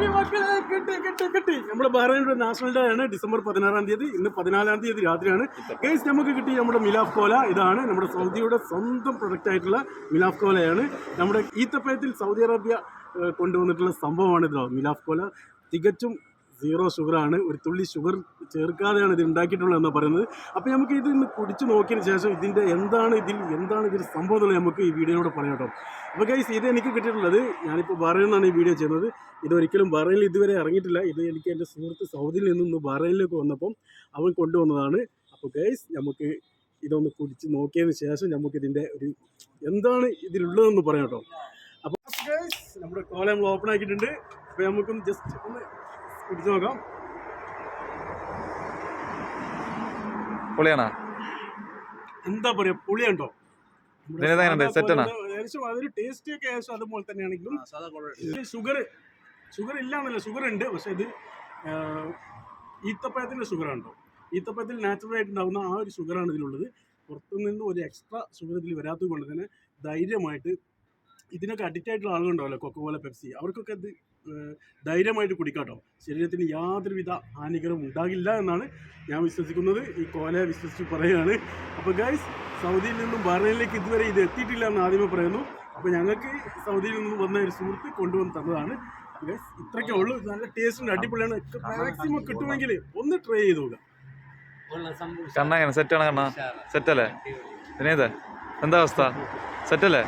കിട്ടി മക്കളെ കിട്ടി കിട്ടി കിട്ടി. നമ്മുടെ ബഹ്റൈനിന്റെ നാഷണൽ ഡേ ആണ്. ഡിസംബർ പതിനാറാം തീയതി ഇന്ന് പതിനാലാം തീയതി രാത്രിയാണ്. കേസ് നമുക്ക് കിട്ടി നമ്മുടെ മിലാഫ് കോല. ഇതാണ് നമ്മുടെ സൗദിയുടെ സ്വന്തം പ്രൊഡക്റ്റ് ആയിട്ടുള്ള മിലാഫ് കോലയാണ്. നമ്മുടെ ഈത്തപ്പയത്തിൽ സൗദി അറേബ്യ കൊണ്ടുവന്നിട്ടുള്ള സംഭവമാണ് ഇത് മിലാഫ് കോല. തികച്ചും സീറോ ഷുഗറാണ് ഒരു തുള്ളി ഷുഗർ ചേർക്കാതെയാണ് ഇത് ഉണ്ടാക്കിയിട്ടുള്ളത് എന്നാണ് പറയുന്നത്. അപ്പോൾ നമുക്ക് ഇത് ഇന്ന് കുടിച്ച് നോക്കിയതിന് ശേഷം ഇതിന്റെ എന്താണ് ഇതിൽ എന്താണ് ഇതിൽ സംഭവം എന്നുള്ളത് നമുക്ക് ഈ വീഡിയോയിലൂടെ പറയാം കേട്ടോ. അപ്പോൾ ഗൈസ് ഇത് എനിക്ക് കിട്ടിയിട്ടുള്ളത് ഞാനിപ്പോൾ ബഹ്റൈനിൽ നിന്നാണ് ഈ വീഡിയോ ചെയ്യുന്നത്. ഇതൊരിക്കലും ബഹ്റൈനിൽ ഇതുവരെ ഇറങ്ങിയിട്ടില്ല. ഇത് എനിക്ക് എന്റെ സുഹൃത്ത് സൗദിയിൽ നിന്നൊന്ന് ബഹ്റൈനിലേക്ക് വന്നപ്പം അവൻ കൊണ്ടുവന്നതാണ്. അപ്പോൾ ഗൈസ് നമുക്ക് ഇതൊന്ന് കുടിച്ച് നോക്കിയതിന് ശേഷം നമുക്ക് ഇതിന്റെ ഒരു എന്താണ് ഇതിലുള്ളതെന്ന് പറയാം കേട്ടോ. അപ്പോൾ നമ്മുടെ കോല നമ്മൾ ഓപ്പൺ ആക്കിയിട്ടുണ്ട്. അപ്പോൾ നമുക്കൊന്ന് ജസ്റ്റ് ഒന്ന് കുടിച്ച് നോക്കാം. പൊളിയാണോ? എന്താ പറയാ പുളിയുണ്ടോ? ഏകദേശം അതൊരു ടേസ്റ്റ് ഒക്കെ ഏകദേശം അതുപോലെ തന്നെയാണെങ്കിലും. ഷുഗർ ഷുഗർ ഇല്ലാന്നല്ല ഷുഗർ ഉണ്ട്. പക്ഷെ ഇത് ഈത്തപ്പഴത്തിന്റെ ഈത്തപ്പഴത്തിൽ ആയിട്ട് ഉണ്ടാകുന്ന ആ ഒരു ഷുഗറാണ് ഇതിലുള്ളത്. പുറത്തുനിന്ന് ഒരു എക്സ്ട്രാ ഷുഗർ ഇതിൽ വരാത്തത് കൊണ്ട് തന്നെ ധൈര്യമായിട്ട് ഇതിനൊക്കെ അഡിക്റ്റ് ആയിട്ടുള്ള ആളുകളുണ്ടാവല്ലോ കൊക്കോല പെപ്സി അവർക്കൊക്കെ ഇത് ആഹ്, ധൈര്യമായിട്ട് കുടിക്കാം കേട്ടോ ശരീരത്തിന് യാതൊരുവിധ ഹാനികരവും ഉണ്ടാകില്ല എന്നാണ് ഞാൻ വിശ്വസിക്കുന്നത്. ഈ കോലയെ വിശ്വസിച്ച് പറയുകയാണ്. അപ്പോൾ ഗൈസ് സൗദിയിൽ നിന്നും ബഹ്റൈനിലേക്ക് ഇതുവരെ ഇത് എത്തിയിട്ടില്ല എന്ന് ആദ്യമേ പറയുന്നു. അപ്പോൾ ഞങ്ങൾക്ക് സൗദിയിൽ നിന്നും വന്ന ഒരു സുഹൃത്ത് കൊണ്ടുവന്ന് തന്നതാണ്. ഗൈസ് ഇത്രയ്ക്കേ ഉള്ളൂ. നല്ല ടേസ്റ്റുണ്ട് അടിപൊളിയാണ്. മാക്സിമം കിട്ടുമെങ്കിൽ ഒന്ന് ട്രൈ ചെയ്ത് നോക്കുക കണ്ണ എങ്ങനെ സെറ്റാണ് കണ്ണ. സെറ്റല്ലേ എന്താ അവസ്ഥ? സെറ്റല്ലേ